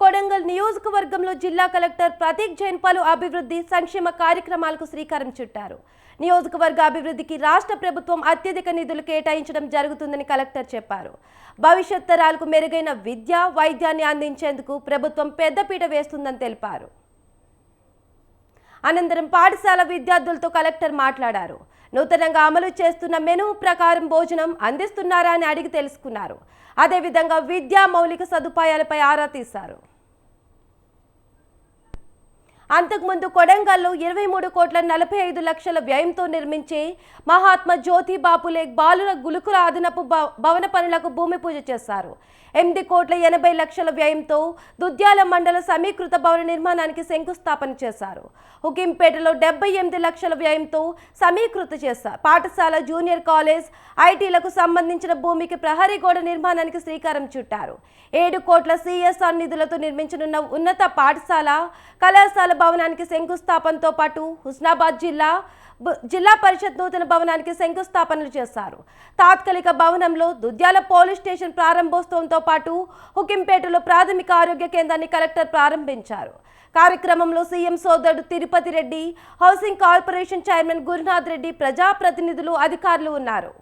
కొడంగల్ నియోజకవర్గంలో జిల్లా కలెక్టర్ ప్రతీక్ జైన్ పలు అభివృద్ధి సంక్షేమ కార్యక్రమాలకు శ్రీకారం చుట్టారు. నియోజకవర్గ అభివృద్ధికి రాష్ట్ర ప్రభుత్వం అత్యధిక నిధులు కేటాయించడం జరుగుతుందని కలెక్టర్ చెప్పారు. భవిష్యత్ తరాలకు మెరుగైన విద్య వైద్యాన్ని అందించేందుకు ప్రభుత్వం పెద్దపీట వేస్తుందని తెలిపారు. అనంతరం పాఠశాల విద్యార్థులతో కలెక్టర్ మాట్లాడారు. నూతనంగా అమలు చేస్తున్న మెనూ ప్రకారం భోజనం అందిస్తున్నారా అని అడిగి తెలుసుకున్నారు. అదేవిధంగా విద్యా మౌలిక సదుపాయాలపై ఆరా తీశారు. అంతకుముందు కొడంగల్లో ఇరవై మూడు కోట్ల నలభై ఐదు లక్షల వ్యయంతో నిర్మించే మహాత్మా జ్యోతి బాపులే బాలుర గులుకుల అదనపు భవన పనులకు భూమి పూజ చేశారు. ఎనిమిది కోట్ల ఎనభై లక్షల వ్యయంతో దుద్యాల మండల సమీకృత భవన నిర్మాణానికి శంకుస్థాపన చేశారు. హుకింపేటలో డెబ్బై ఎనిమిది లక్షల వ్యయంతో సమీకృత చేశారు. పాఠశాల జూనియర్ కాలేజ్ ఐటీలకు సంబంధించిన భూమికి ప్రహరీ గోడ నిర్మాణానికి శ్రీకారం చుట్టారు. ఏడు కోట్ల సిఎస్ఆర్ నిధులతో నిర్మించనున్న ఉన్నత పాఠశాల కళాశాల భవనానికి శంకుస్థాపనతో పాటు హుస్నాబాద్ జిల్లా జిల్లా పరిషత్ నూతన భవనానికి శంకుస్థాపనలు చేశారు. తాత్కాలిక భవనంలో దుద్యాల పోలీస్ స్టేషన్ ప్రారంభోత్సవంతో పాటు హుకింపేటలో ప్రాథమిక ఆరోగ్య కేంద్రాన్ని కలెక్టర్ ప్రారంభించారు. కార్యక్రమంలో సీఎం సోదరుడు Tirupati Reddy housing corporation chairman Gurunath Reddy ప్రజాప్రతినిధులు అధికారులు ఉన్నారు.